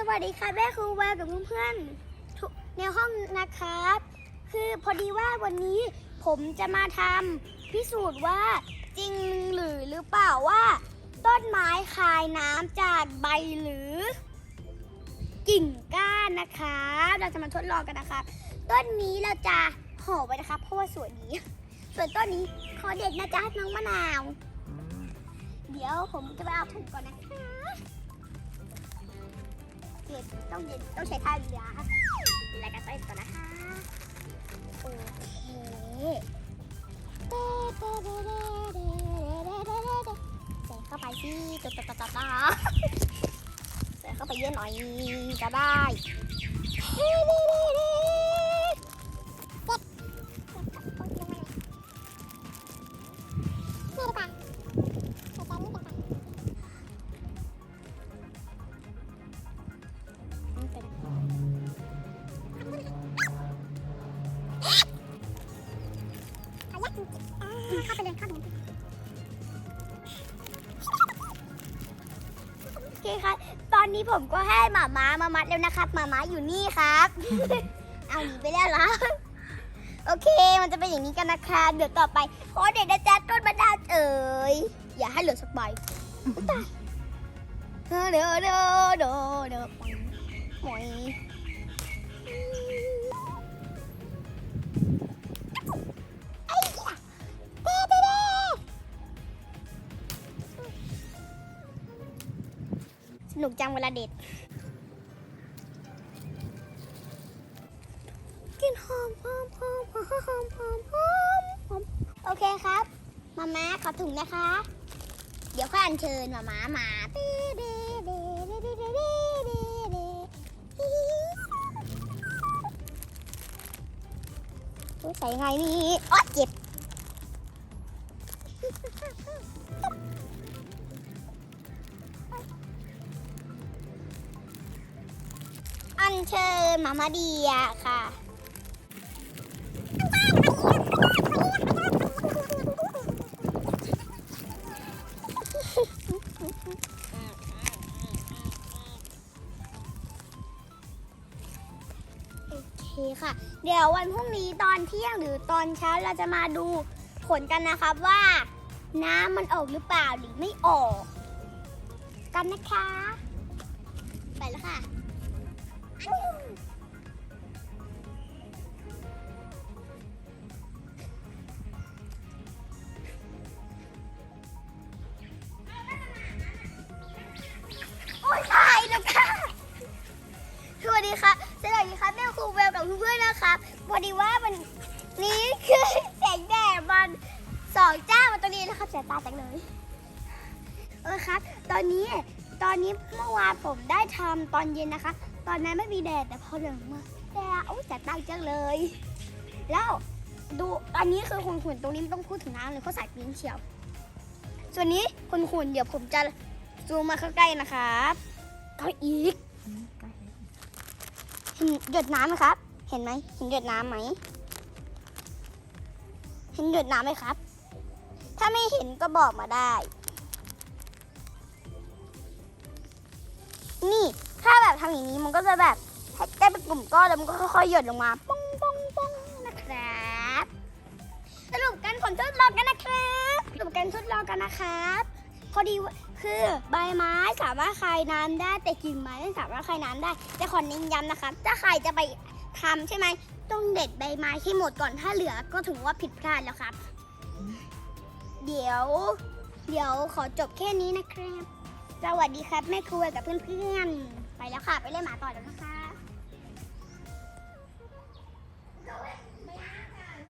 สวัสดีค่ะแม่ครูแววกับเพื่อนๆทุกในห้องนะครับ คือพอดีว่าวันนี้ผมจะมาทำพิสูจน์ว่าจริงหรือหรือเปล่าว่า ต้นไม้คายน้ำจากใบหรือ กิ่งก้านนะคะเราจะมาทดลองกันนะคะต้นนี้เราจะห่อไว้นะคะเพราะว่าสวยดีส่วนต้นนี้ขอเด็ดนะจ๊ะน้องมะนาว เดี๋ยวผมจะไปเอาถุงก่อนนะคะ เก็บต้องเย็นต้องใช้ท่าเรือค่ะแล้วก็ใส่ต่อนะคะโอเคใส่เข้าไปสิตุ๊ดตุ๊ดตุ๊ดตุ๊ดใส่เข้าไปเยอะหน่อยก็ได้ เลยเข้าไปโอเคครับ ตอนนี้ผมก็ให้หมาม้ามามัดแล้วนะครับหมาม้าอยู่นี่ครับ เอาหนีไปแล้วเหรอโอเค มันจะเป็นอย่างนี้กันนะคะเดี๋ยวต่อไปขอเด็กนะจ๊ะต้นบันดาลเอ๋ยอย่าให้เหลือสักใบตายเด้อเด้อเด้อ นุกจังเวลาเด็ดกินหอมหอมหอมหอมหอมหอมหอมหอมโอเคครับ มาม่าขอถุงนะคะ เดี๋ยวค่อยอัญเชิญมาม่ามาเด้เด้เด้เด้เด้เด้เด้เด้เด้ฮิฮิฮิใส่ไงนี่อ๋อเจ็บ เชิญมามาเดียค่ะโอเคค่ะเดี๋ยววันพรุ่งนี้ตอนเที่ยงหรือตอนเช้าเราจะมาดูผลกันนะครับว่า น้ำมันออกหรือเปล่าหรือไม่ออก กันนะคะ ไปแล้วค่ะ โอ้ยตายแล้วค่ะสวัสดีค่ะสวัสดีค่ะแม่ครูเวลกับเพื่อนๆนะคะพอดีว่าวันนี้คือแสงแดดมันสองจ้ามาตรงนี้นะครับแสบตาจังเลยเออครับ ตอนนี้ ตอนนี้เมื่อวานผมได้ทำตอนเย็นนะคะ ตอนนั้นไม่มีแดดแต่พอเหลืองมาแดดโอ้ยแสบตาจังเลย แล้วดูอันนี้คือขุนขุนตรงนี้ไม่ต้องพูดถึงน้ำเลยเพราะสายปิ้งเฉียว ส่วนนี้ขุนขุนเดี๋ยวผมจะซูมมาใกล้ๆนะครับเอาอีกเห็นหยดน้ำไหมครับ เห็นไหมเห็นหยดน้ำไหมเห็นหยดน้ำไหมครับ ถ้าไม่เห็นก็บอกมาได้ นี่ถ้าแบบทำอย่างนี้มันก็จะแบบให้ได้เป็นกลุ่มก้อนแล้วมันก็ค่อยๆหยดลงมาป้องป้องป้องนะครับสรุปกันผลทดลองกันนะครับสรุปกันทดลองกันนะครับพอดีว่าคือใบไม้สามารถคายน้ำได้แต่กิ่งไม้ไม่สามารถคายน้ำได้แต่ขอเน้นย้ำนะครับถ้าใครจะไปทำใช่ไหมต้องเด็ดใบไม้ให้หมดก่อนถ้าเหลือก็ถือว่าผิดพลาดแล้วครับ เดี๋ยว เดี๋ยวขอจบแค่นี้นะครับ สวัสดีครับแม่ครัวกับเพื่อนๆ ไปแล้วค่ะ ไปเล่นหมาต่อแล้วนะคะ